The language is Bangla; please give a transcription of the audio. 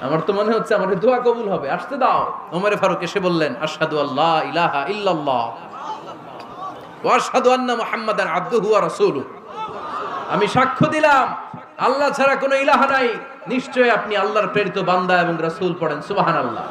আমার তো মনে হচ্ছে আমার দোয়া কবুল হবে। আসতে দাও। ওমরে ফারুক এসে বললেন, আশহাদু আল্লাহ ইলাহা ইল্লাল্লাহ ওয়া আন্না মুহাম্মাদান আবদুহু ওয়া রাসূলুহু। আমি সাক্ষ্য দিলাম, আল্লাহ ছাড়া কোনো ইলাহা নাই। নিশ্চয় আপনি আল্লাহর প্রেরিত বান্দা এবং রাসূল পড়েন, সুবহানাল্লাহ।